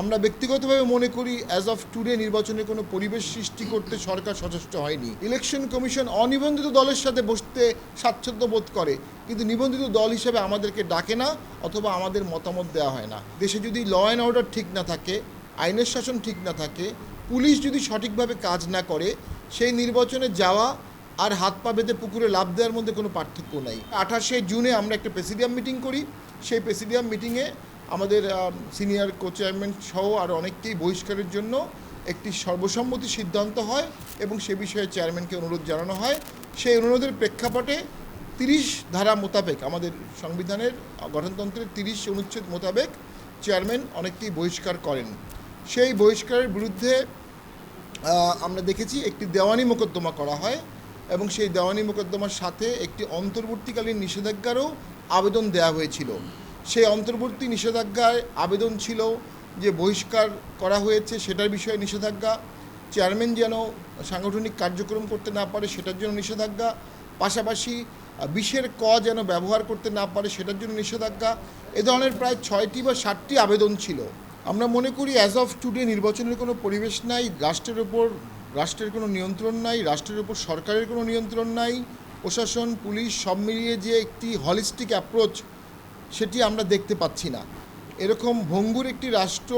আমরা ব্যক্তিগতভাবে মনে করি অ্যাজ অফ টুডে নির্বাচনে কোনো পরিবেশ সৃষ্টি করতে সরকার সচেষ্ট হয়নি। ইলেকশন কমিশন অনিবন্ধিত দলের সাথে বসতে স্বাচ্ছন্দ্য বোধ করে, কিন্তু নিবন্ধিত দল হিসেবে আমাদেরকে ডাকে না অথবা আমাদের মতামত দেওয়া হয় না। দেশে যদি ল অ্যান্ড অর্ডার ঠিক না থাকে, আইনের শাসন ঠিক না থাকে, পুলিশ যদি সঠিকভাবে কাজ না করে, সেই নির্বাচনে যাওয়া আর হাত পা বেঁধে পুকুরে লাভ দেওয়ার মধ্যে কোনো পার্থক্য নাই। আঠাশে জুনে আমরা একটা প্রেসিডিয়াম মিটিং করি। সেই প্রেসিডিয়াম মিটিংয়ে আমাদের সিনিয়র কো চেয়ারম্যান সহ আর অনেককেই বহিষ্কারের জন্য একটি সর্বসম্মতি সিদ্ধান্ত হয় এবং সে বিষয়ে চেয়ারম্যানকে অনুরোধ জানানো হয়। সেই অনুরোধের প্রেক্ষাপটে তিরিশ ধারা মোতাবেক আমাদের সংবিধানের গঠনতন্ত্রের তিরিশ অনুচ্ছেদ মোতাবেক চেয়ারম্যান অনেককেই বহিষ্কার করেন। সেই বহিষ্কারের বিরুদ্ধে আমরা দেখেছি একটি দেওয়ানি মোকদ্দমা করা হয় এবং সেই দেওয়ানি মোকদ্দমার সাথে একটি অন্তর্বর্তীকালীন নিষেধাজ্ঞারও আবেদন দেওয়া হয়েছিল। সেই অন্তর্বর্তী নিষেধাজ্ঞায় আবেদন ছিল যে বহিষ্কার করা হয়েছে সেটার বিষয়ে নিষেধাজ্ঞা। চেয়ারম্যান যেন সাংগঠনিক কার্যক্রম করতে না পারে সেটার জন্য নিষেধাজ্ঞা। পাশাপাশি বিষের ক যেন ব্যবহার করতে না পারে সেটার জন্য নিষেধাজ্ঞা। এ ধরনের প্রায় ছয়টি বা সাতটি আবেদন ছিল। আমরা মনে করি অ্যাজ অফ টুডে নির্বাচনের কোনো পরিবেশ নাই, রাষ্ট্রের ওপর, রাষ্ট্রের কোনো নিয়ন্ত্রণ নাই, রাষ্ট্রের ওপর সরকারের কোনো নিয়ন্ত্রণ নাই। প্রশাসন, পুলিশ সব মিলিয়ে যে একটি হলিস্টিক অ্যাপ্রোচ সেটি আমরা দেখতে পাচ্ছি না। এরকম ভঙ্গুর একটি রাষ্ট্র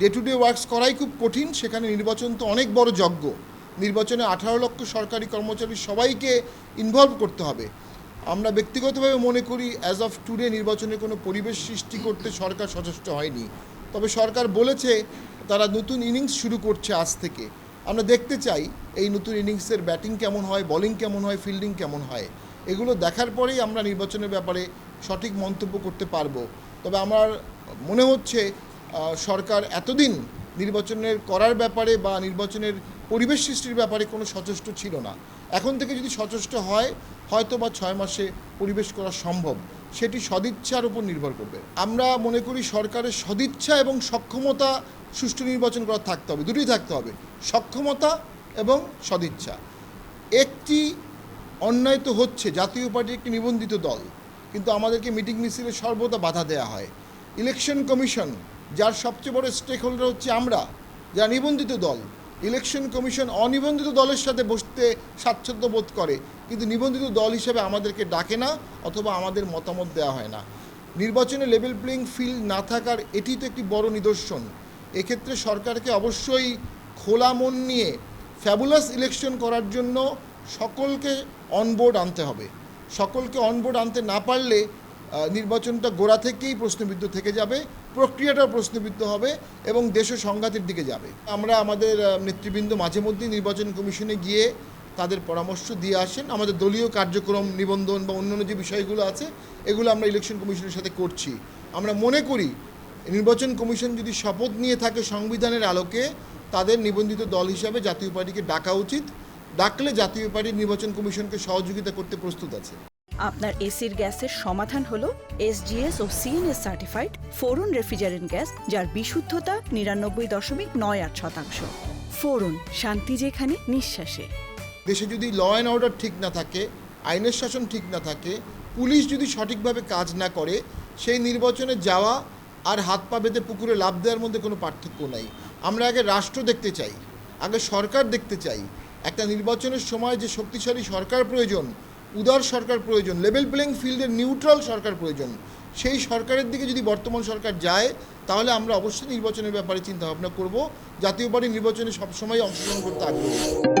ডে টু ডে ওয়ার্কস করাই খুব কঠিন, সেখানে নির্বাচন তো অনেক বড় যজ্ঞ। নির্বাচনে আঠারো লক্ষ সরকারি কর্মচারী সবাইকে ইনভলভ করতে হবে। আমরা ব্যক্তিগতভাবে মনে করি অ্যাজ অফ টুডে নির্বাচনে কোনো পরিবেশ সৃষ্টি করতে সরকার সচেষ্ট হয়নি। তবে সরকার বলেছে, তারা নতুন ইনিংস শুরু করছে আজ থেকে। আমরা দেখতে চাই, এই নতুন ইনিংসের ব্যাটিং কেমন হয় বোলিং কেমন হয় ফিল্ডিং কেমন হয়। এগুলো দেখার পরেই আমরা নির্বাচনের ব্যাপারে সঠিক মন্তব্য করতে পারব। তবে আমার মনে হচ্ছে সরকার এতদিন নির্বাচনের করার ব্যাপারে বা নির্বাচনের পরিবেশ সৃষ্টির ব্যাপারে কোনো সচেষ্ট ছিল না। এখন থেকে যদি সচেষ্ট হয়, হয়তো বা ছয় মাসে পরিবেশ করা সম্ভব। সেটি সদিচ্ছার উপর নির্ভর করবে। আমরা মনে করি সরকারের সদিচ্ছা এবং সক্ষমতা সুষ্ঠু নির্বাচন করা থাকতে হবে। দুটোই থাকতে হবে, সক্ষমতা এবং সদিচ্ছা। একটি অন্যায় তো হচ্ছে, জাতীয় পার্টি একটি নিবন্ধিত দল। কিন্তু আমাদেরকে মিটিং মিছিলে সর্বদা বাধা দেওয়া হয়। ইলেকশন কমিশন, যার সবচেয়ে বড় স্টেক হোল্ডার হচ্ছে আমরা যা নিবন্ধিত দল। ইলেকশন কমিশন অনিবন্ধিত দলের সাথে বসতে স্বাচ্ছন্দ্য বোধ করে, কিন্তু নিবন্ধিত দল হিসেবে আমাদেরকে ডাকে না অথবা আমাদের মতামত দেওয়া হয় না। নির্বাচনে লেভেল প্লেইং ফিল্ড না থাকার এটি তো একটি বড় নিদর্শন। এক্ষেত্রে সরকারকে অবশ্যই খোলা মন নিয়ে ফ্যাবুলাস ইলেকশন করার জন্য সকলকে অনবোর্ড আনতে হবে। সকলকে অনবোর্ড আনতে না পারলে নির্বাচনটা গোড়া থেকেই প্রশ্নবিদ্ধ থেকে যাবে, প্রক্রিয়াটাও প্রশ্নবিদ্ধ হবে এবং দেশও সংঘাতের দিকে যাবে। আমরা আমাদের নেতৃবৃন্দ মাঝে মধ্যেই নির্বাচন কমিশনে গিয়ে তাদের পরামর্শ দিয়ে আসেন। আমাদের দলীয় কার্যক্রম নিবন্ধন বা অন্যান্য যে বিষয়গুলো আছে, এগুলো আমরা ইলেকশন কমিশনের সাথে করছি। আমরা মনে করি, নির্বাচন কমিশন যদি শপথ নিয়ে থাকে সংবিধানের আলোকে, তাদের নিবন্ধিত দল হিসাবে জাতীয় পার্টিকে ডাকা উচিত। ডাকলে জাতীয় পার্টি নির্বাচন কমিশনকে সহযোগিতা করতে প্রস্তুত আছে। আপনার এসির গ্যাসের সমাধান হলো এসজিএস ও CNS certified Freon refrigerant gas যার বিশুদ্ধতা নিরানব্বই দশমিক নয় আট শতাংশ। ফোরন শান্তি যেখানে নিঃশ্বাসে। দেশে যদি ল অ্যান্ড অর্ডার ঠিক না থাকে আইনের শাসন ঠিক না থাকে পুলিশ যদি সঠিকভাবে কাজ না করে সেই নির্বাচনে যাওয়া আর হাত পা বেঁধে পুকুরে লাভ দেওয়ার মধ্যে কোনো পার্থক্য নাই। আমরা আগে রাষ্ট্র দেখতে চাই আগে সরকার দেখতে চাই একটা নির্বাচনের সময় যে শক্তিশালী সরকার প্রয়োজন, উদার সরকার প্রয়োজন লেভেল প্লেইং ফিল্ডের নিউট্রাল সরকার প্রয়োজন, সেই সরকারের দিকে যদি বর্তমান সরকার যায়, তাহলে আমরা অবশ্যই নির্বাচনের ব্যাপারে চিন্তা ভাবনা করব। জাতীয় পার্টি নির্বাচনে সবসময় অংশগ্রহণ করতে আগ্রহী।